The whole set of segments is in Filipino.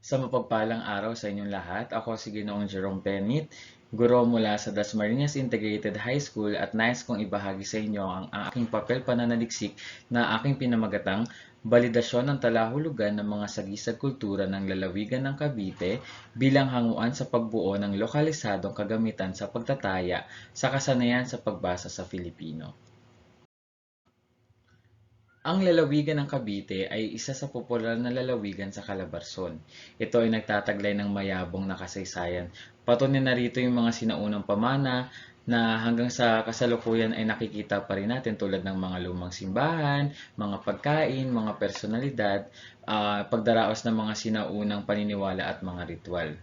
Sa mapagpalang araw sa inyong lahat, ako si Ginoong Jerome Penit, guro mula sa Dasmariñas Integrated High School at nais kong ibahagi sa inyo ang, aking papel pananaliksik na aking pinamagatang Balidasyon ng talahulugan ng mga sagisag kultura ng lalawigan ng Cavite bilang hanguan sa pagbuo ng lokalisadong kagamitan sa pagtataya sa kasanayan sa pagbasa sa Filipino. Ang lalawigan ng Cavite ay isa sa popular na lalawigan sa Calabarzon. Ito ay nagtataglay ng mayabong na kasaysayan. Patunay na rito yung mga sinaunang pamana na hanggang sa kasalukuyan ay nakikita pa rin natin tulad ng mga lumang simbahan, mga pagkain, mga personalidad, uh, pagdaraos ng mga sinaunang paniniwala at mga ritual.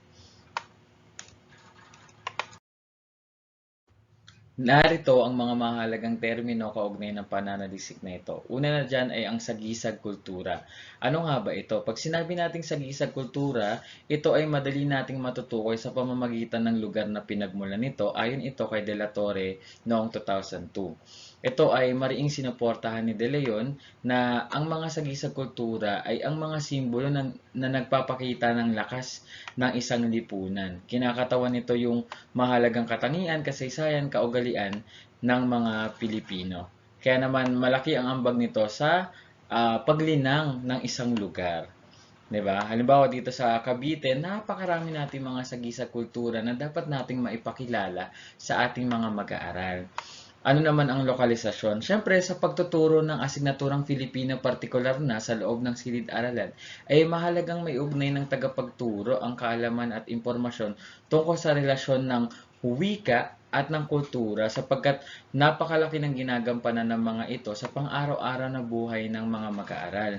Narito ang mga mahalagang termino kaugnay ng pananalisik na ito. Una na dyan ay ang sagisag kultura. Ano nga ba ito? Pag sinabi nating sagisag kultura, ito ay madali nating matutukoy sa pamamagitan ng lugar na pinagmulan nito ayon ito kay De La Torre noong 2002. Ito ay mariing sinuportahan ni De Leon na ang mga sagisag kultura ay ang mga simbolo na, na nagpapakita ng lakas ng isang lipunan. Kinakatawan nito yung mahalagang katangian, kasaysayan, kaugalian ng mga Pilipino. Kaya naman malaki ang ambag nito sa uh, paglinang ng isang lugar. 'Di ba? Halimbawa dito sa Cavite, napakarami nating mga sagisag kultura na dapat nating maipakilala sa ating mga mag-aaral. Ano naman ang lokalisasyon? Siyempre, sa pagtuturo ng asignaturang Filipino partikular na sa loob ng silid-aralan, ay mahalagang may ugnay ng tagapagturo ang kaalaman at impormasyon tungkol sa relasyon ng wika at ng kultura sapagkat napakalaki ng ginagampanan ng mga ito sa pang-araw-araw na buhay ng mga mag-aaral.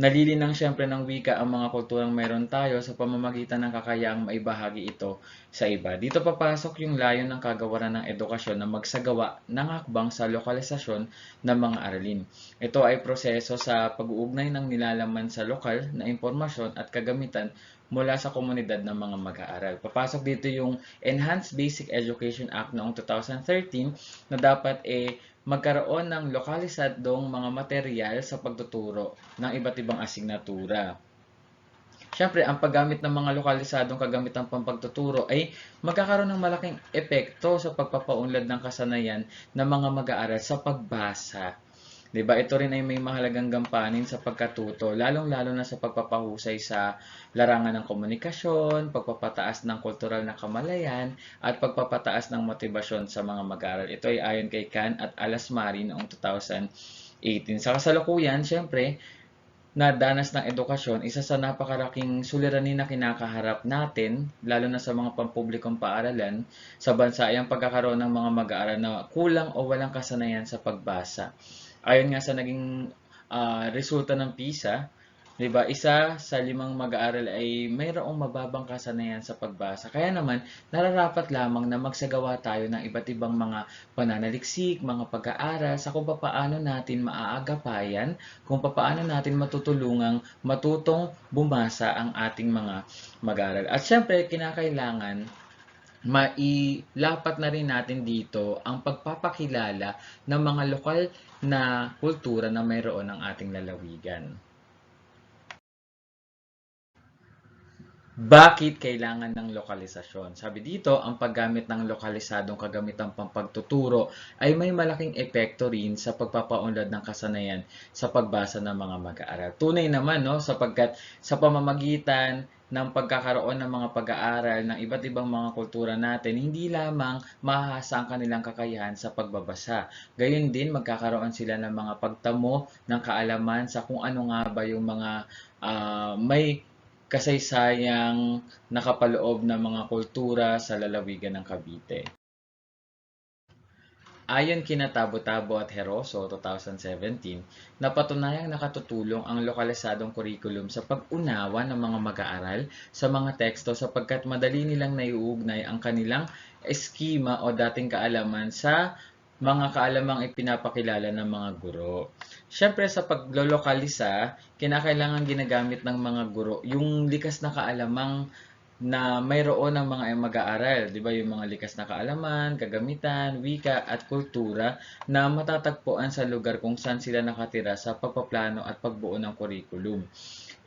Nalilinang siyempre ng wika ang mga kulturang mayroon tayo sa pamamagitan ng kakayaang maibahagi ito sa iba. Dito papasok yung layon ng kagawaran ng edukasyon na magsagawa ng hakbang sa lokalisasyon ng mga aralin. Ito ay proseso sa pag-uugnay ng nilalaman sa lokal na impormasyon at kagamitan mula sa komunidad ng mga mag-aaral. Papasok dito yung Enhanced Basic Education Act noong 2013 na dapat eh magkaroon ng lokalisadong mga material sa pagtuturo ng iba't ibang asignatura. Siyempre, ang paggamit ng mga lokalisadong kagamitang pampagtuturo ay magkakaroon ng malaking epekto sa pagpapaunlad ng kasanayan ng mga mag-aaral sa pagbasa 'Di ba? Ito rin ay may mahalagang gampanin sa pagkatuto, lalong-lalo na sa pagpapahusay sa larangan ng komunikasyon, pagpapataas ng kultural na kamalayan, at pagpapataas ng motibasyon sa mga mag-aaral. Ito ay ayon kay Can at Alasmari noong 2018. Sa kasalukuyan, syempre, na danas ng edukasyon, isa sa napakalaking suliranin na kinakaharap natin, lalo na sa mga pampublikong paaralan sa bansa ay ang pagkakaroon ng mga mag-aaral na kulang o walang kasanayan sa pagbasa ayon nga sa naging uh, resulta ng PISA, 'di ba? Isa sa limang mag-aaral ay mayroong mababang kasanayan sa pagbasa. Kaya naman, nararapat lamang na magsagawa tayo ng iba't ibang mga pananaliksik, mga pag-aaral sa kung paano natin maaagapayan, kung paano natin matutulungang matutong bumasa ang ating mga mag-aaral. At syempre, kinakailangan mailapat na rin natin dito ang pagpapakilala ng mga lokal na kultura na mayroon ng ating lalawigan. Bakit kailangan ng lokalisasyon? Sabi dito, ang paggamit ng lokalisadong kagamitang pampagtuturo ay may malaking epekto rin sa pagpapaunlad ng kasanayan sa pagbasa ng mga mag-aaral. Tunay naman, no, sapagkat sa pamamagitan ng pagkakaroon ng mga pag-aaral ng iba't ibang mga kultura natin, hindi lamang mahasa ang kanilang kakayahan sa pagbabasa. Gayun din, magkakaroon sila ng mga pagtamo ng kaalaman sa kung ano nga ba yung mga uh, may kasaysayang nakapaloob ng mga kultura sa lalawigan ng Cavite. Ayon kina Tabo-Tabo at Heroso 2017, napatunayang nakatutulong ang lokalisadong kurikulum sa pag-unawa ng mga mag-aaral sa mga teksto sapagkat madali nilang naiuugnay ang kanilang eskima o dating kaalaman sa mga kaalamang ipinapakilala ng mga guro. Siyempre sa paglolokalisa, kinakailangan ginagamit ng mga guro yung likas na kaalamang na mayroon ng mga mag-aaral, 'di ba? Yung mga likas na kaalaman, kagamitan, wika at kultura na matatagpuan sa lugar kung saan sila nakatira sa pagpaplano at pagbuo ng curriculum.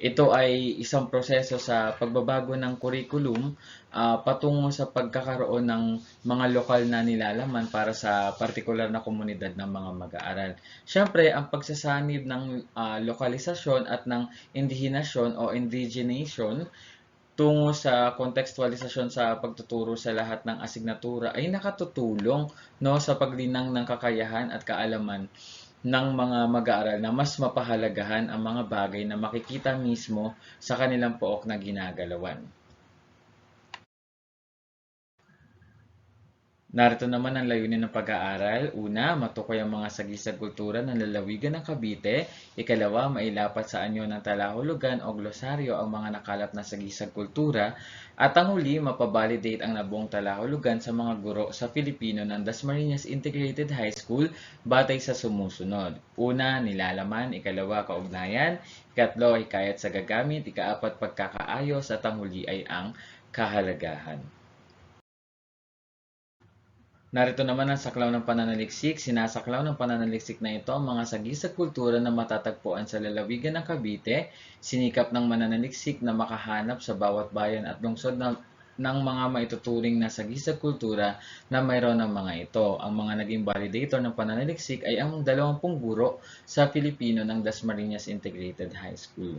Ito ay isang proseso sa pagbabago ng curriculum uh, patungo sa pagkakaroon ng mga lokal na nilalaman para sa partikular na komunidad ng mga mag-aaral. Siyempre, ang pagsasanib ng uh, lokalisasyon at ng indigenasyon o indigenation tungo sa kontekstualisasyon sa pagtuturo sa lahat ng asignatura ay nakatutulong no sa paglinang ng kakayahan at kaalaman ng mga mag-aaral na mas mapahalagahan ang mga bagay na makikita mismo sa kanilang pook na ginagalawan. Narito naman ang layunin ng pag-aaral. Una, matukoy ang mga sagisag kultura ng lalawigan ng Cavite. Ikalawa, mailapat sa anyo ng talahulugan o glosaryo ang mga nakalap na sagisag kultura. At ang huli, mapabalidate ang nabuong talahulugan sa mga guro sa Filipino ng Dasmariñas Integrated High School batay sa sumusunod. Una, nilalaman. Ikalawa, kaugnayan. Ikatlo, hikayat sa gagamit. Ikaapat, pagkakaayos. At ang huli ay ang kahalagahan. Narito naman ang saklaw ng pananaliksik. Sinasaklaw ng pananaliksik na ito ang mga sagi sa kultura na matatagpuan sa lalawigan ng Cavite, sinikap ng mananaliksik na makahanap sa bawat bayan at lungsod ng ng mga maituturing na sagi sa kultura na mayroon ng mga ito. Ang mga naging validator ng pananaliksik ay ang 20 guro sa Filipino ng Dasmariñas Integrated High School.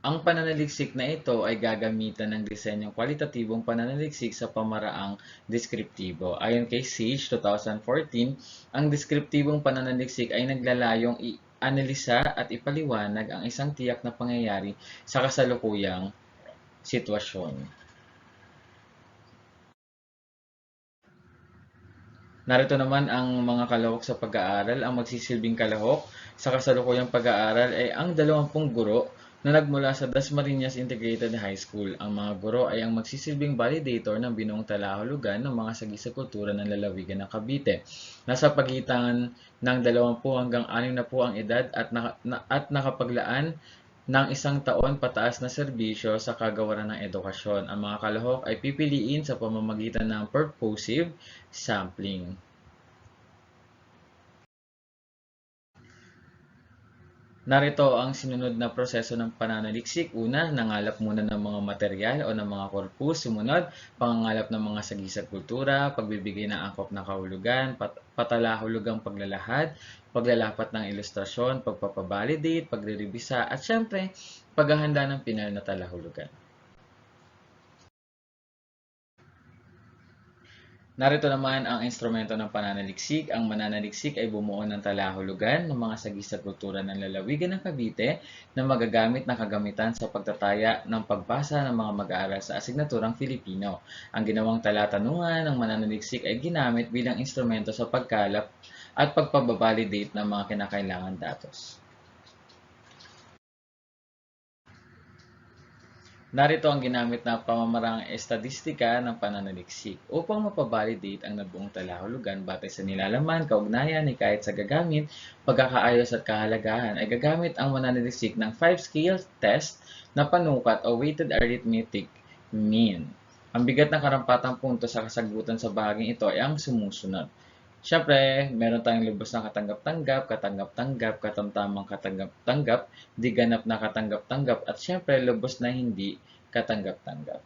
Ang pananaliksik na ito ay gagamitan ng disenyong kwalitatibong pananaliksik sa pamaraang deskriptibo. Ayon kay Sage 2014, ang deskriptibong pananaliksik ay naglalayong i-analisa at ipaliwanag ang isang tiyak na pangyayari sa kasalukuyang sitwasyon. Narito naman ang mga kalahok sa pag-aaral. Ang magsisilbing kalahok sa kasalukuyang pag-aaral ay ang 20 guro na nagmula sa Dasmariñas Integrated High School. Ang mga guro ay ang magsisilbing validator ng binuong talahulugan ng mga sagi sa kultura ng lalawigan ng Cavite. Nasa pagitan ng 20 hanggang 6 na po ang edad at, na, na, at nakapaglaan ng isang taon pataas na serbisyo sa kagawaran ng edukasyon. Ang mga kalahok ay pipiliin sa pamamagitan ng purposive sampling. Narito ang sinunod na proseso ng pananaliksik. Una, nangalap muna ng mga material o ng mga korpus. Sumunod, pangangalap ng mga sagisag kultura, pagbibigay ng angkop na kahulugan, pat patalahulugang paglalahad, paglalapat ng ilustrasyon, pagpapabalidate, pagre-revisa, at syempre, paghahanda ng pinal na talahulugan. Narito naman ang instrumento ng pananaliksik. Ang mananaliksik ay bumuo ng talahulugan ng mga sagis sa kultura ng lalawigan ng Cavite na magagamit na kagamitan sa pagtataya ng pagbasa ng mga mag-aaral sa asignaturang Filipino. Ang ginawang talatanungan ng mananaliksik ay ginamit bilang instrumento sa pagkalap at pagpababalidate ng mga kinakailangan datos. Narito ang ginamit na pamamarang estadistika ng pananaliksik upang mapabalidate ang nabuong talahulugan batay sa nilalaman, kaugnayan ni kahit sa gagamit, pagkakaayos at kahalagahan ay gagamit ang mananaliksik ng 5-scale test na panukat o weighted arithmetic mean. Ang bigat ng karampatang punto sa kasagutan sa bahaging ito ay ang sumusunod. Siyempre, meron tayong lubos na katanggap-tanggap, katanggap-tanggap, katamtamang katanggap-tanggap, di ganap na katanggap-tanggap, at siyempre, lubos na hindi katanggap-tanggap.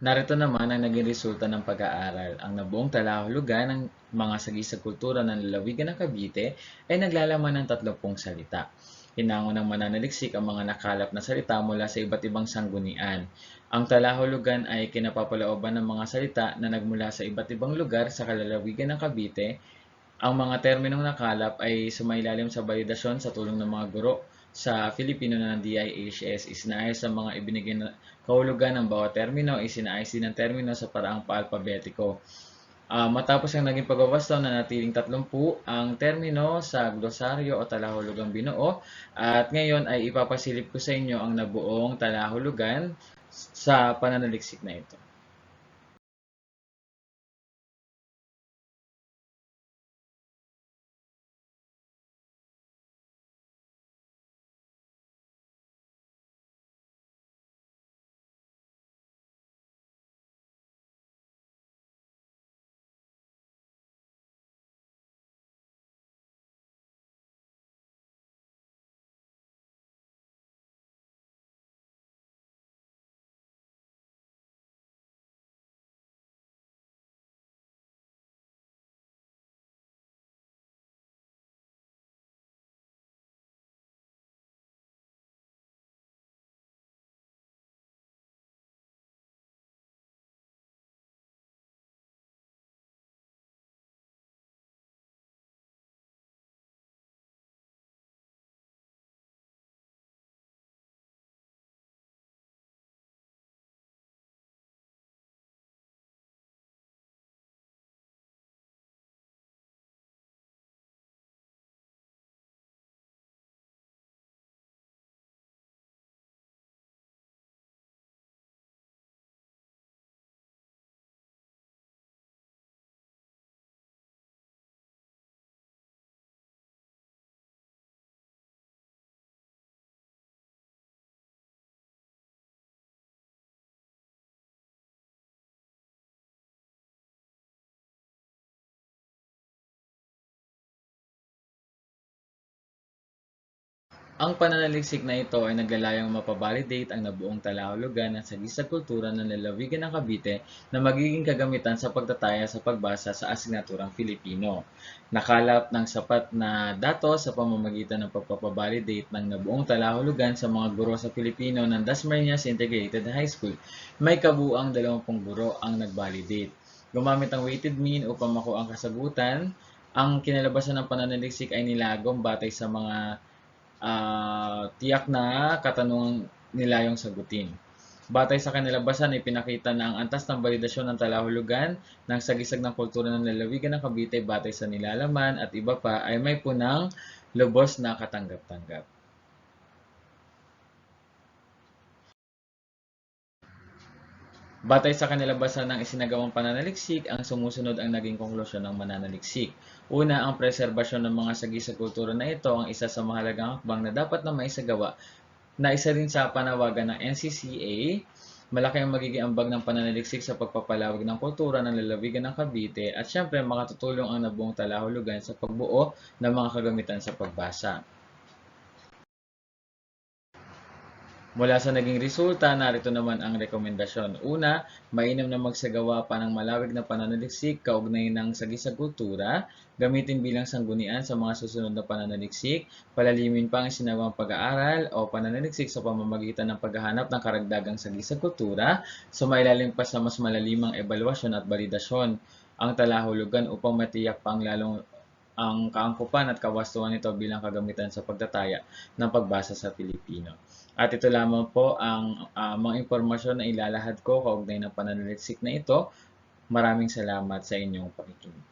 Narito naman ang naging resulta ng pag-aaral. Ang nabuong talahulugan ng mga sagi sa kultura ng lalawigan ng Cavite ay naglalaman ng 30 salita. Hinango ng mananaliksik ang mga nakalap na salita mula sa iba't ibang sanggunian. Ang talahulugan ay kinapapalooban ng mga salita na nagmula sa iba't ibang lugar sa kalalawigan ng Cavite. Ang mga terminong nakalap ay sumailalim sa validasyon sa tulong ng mga guro sa Filipino na ng DIHS. Isinaayos sa mga ibinigay na kahulugan ng bawat termino, isinaayos din ang termino sa paraang paalpabetiko. Uh, matapos ang naging pagwawasto na natiling 30 ang termino sa glosaryo o talahulugang binuo at ngayon ay ipapasilip ko sa inyo ang nabuong talahulugan sa pananaliksik na ito. Ang pananaliksik na ito ay naglalayong mapabalidate ang nabuong talahulugan ng sagisag kultura ng lalawigan ng Cavite na magiging kagamitan sa pagtataya sa pagbasa sa asignaturang Filipino. Nakalap ng sapat na datos sa pamamagitan ng pagpapabalidate ng nabuong talahulugan sa mga guro sa Filipino ng Dasmariñas Integrated High School. May kabuang 20 guro ang nagbalidate. Gumamit ang weighted mean upang makuha ang kasagutan. Ang kinalabasan ng pananaliksik ay nilagom batay sa mga ah, tiyak na katanungang nila yung sagutin. Batay sa kanilabasan ay pinakita na ang antas ng validasyon ng talahulugan ng sagisag ng kultura ng lalawigan ng Cavite batay sa nilalaman at iba pa ay may punang lubos na katanggap-tanggap. Batay sa kanilabasan ng isinagawang pananaliksik, ang sumusunod ang naging konklusyon ng mananaliksik. Una, ang preserbasyon ng mga sagi sa kultura na ito ang isa sa mahalagang hakbang na dapat na maisagawa na isa rin sa panawagan ng NCCA. Malaki ang magiging ambag ng pananaliksik sa pagpapalawag ng kultura ng lalawigan ng Cavite at syempre makatutulong ang nabuong talahulugan sa pagbuo ng mga kagamitan sa pagbasa. Mula sa naging resulta, narito naman ang rekomendasyon. Una, mainam na magsagawa pa ng malawig na pananaliksik kaugnay ng sagisag kultura, gamitin bilang sanggunian sa mga susunod na pananaliksik, palalimin pa ang sinawang pag-aaral o pananaliksik sa pamamagitan ng paghahanap ng karagdagang sagisag kultura, sumailalim pa sa mas malalimang ebalwasyon at balidasyon ang talahulugan upang matiyak pa ang lalong ang kaangkupan at kawastuhan nito bilang kagamitan sa pagtataya ng pagbasa sa Pilipino. At ito lamang po ang ah, mga impormasyon na ilalahad ko kaugnay ng pananaliksik na ito. Maraming salamat sa inyong pakikinig.